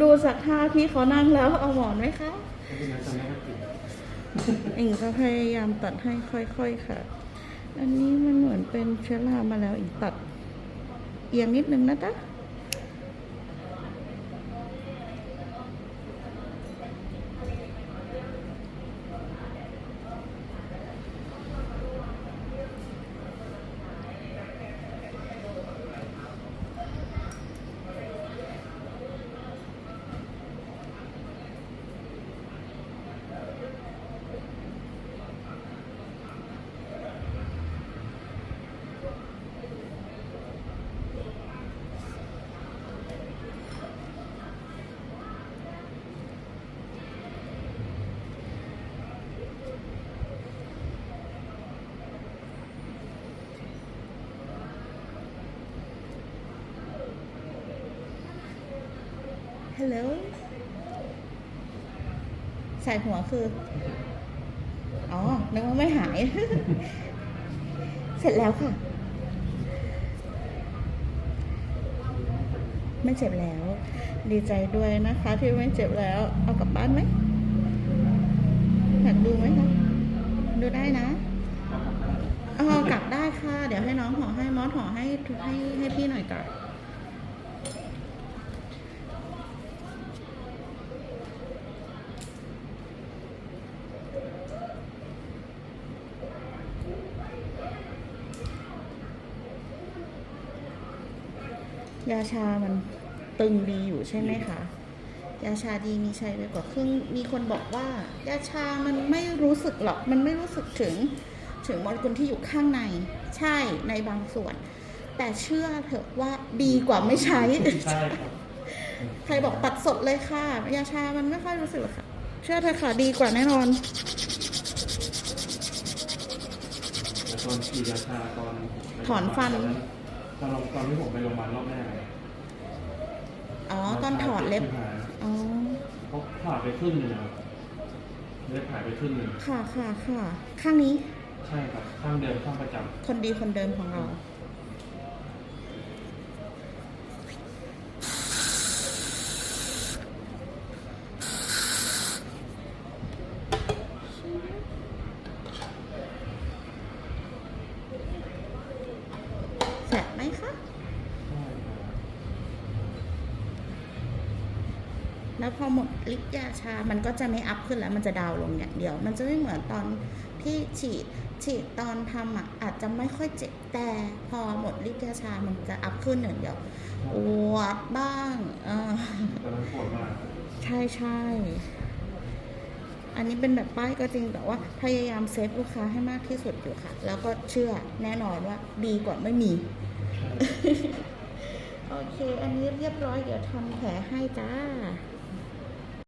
ดูจากท่าที่เขานั่งแล้วเอาหมอนไหมคะไม่เป็นไรจำได้ก็ติดเองก็พยายามตัดให้ค่อยๆค่ะ อันนี้มันเหมือนเป็นเชื้อรามาแล้วอีกตัด เอียงนิดนึงนะจ๊ะ ฮัลโหลใส่หัวคือ อ๋อ นึกว่าไม่หาย เสร็จแล้วค่ะ ไม่เจ็บแล้ว ดีใจด้วยนะคะ ที่ไม่เจ็บแล้ว เอากลับบ้านไหมอยากดูไหมคะ ดูได้นะเอากลับได้ค่ะ เดี๋ยวให้น้องห่อให้มอสห่อให้ให้ให้พี่หน่อยจ้ะ ยาชามันตึงดีอยู่ใช่ไหมคะ ยาชาดีมีชัยไปกว่าครึ่ง มีคนบอกว่า ยาชามันไม่รู้สึกหรอก มันไม่รู้สึกถึงถึงโมเลกุลที่อยู่ข้างใน ใช่ในบางส่วน แต่เชื่อเถอะว่าดีกว่าไม่ใช้ ใช่ครับใครบอกตัดสดเลยค่ะ ยาชามันไม่ค่อยรู้สึกหรอกค่ะ เชื่อเถอะค่ะดีกว่าแน่นอน แต่ตอนฉีดยาชาตอนถอนฟัน ต อนตอนที่ผมไปโรงพยาบาลรอบแรกอะอ๋อ ตอนถอดเล็บอ๋อ เขาผ่าไปครึ่งหนึงนะครับเล็บหายไปครึ่งหนึ่งค่ะค่ะค่ะ ข้างนี้ ใช่ครับ ข้างเดิมข้างประจำคนดีคนเดิมของเราแสบไหม คะใช่ครับแล้วพอหมดฤทธิ์ยาชา มันก็จะไม่อัพขึ้นแล้ว มันจะดาวน์ลงอย่างเดียว มันจะไม่เหมือนตอนที่ฉีด ฉีดตอนทำอะ อาจจะไม่ค่อยเจ็บ แต่พอหมดฤทธิ์ยาชา มันจะอัพขึ้นอย่างเดียวปวดบ้างเออตอนนั้นปวดมากใช่ใช่อันนี้เป็นแบบป้ายก็จริงแต่ว่าพยายามเซฟลูกค้าให้มากที่สุดอยู่ค่ะ แล้วก็เชื่อแน่นอนว่าดีกว่าไม่มีใช่ โอเค อันนี้เรียบร้อย เดี๋ยวทำแผลให้จ้า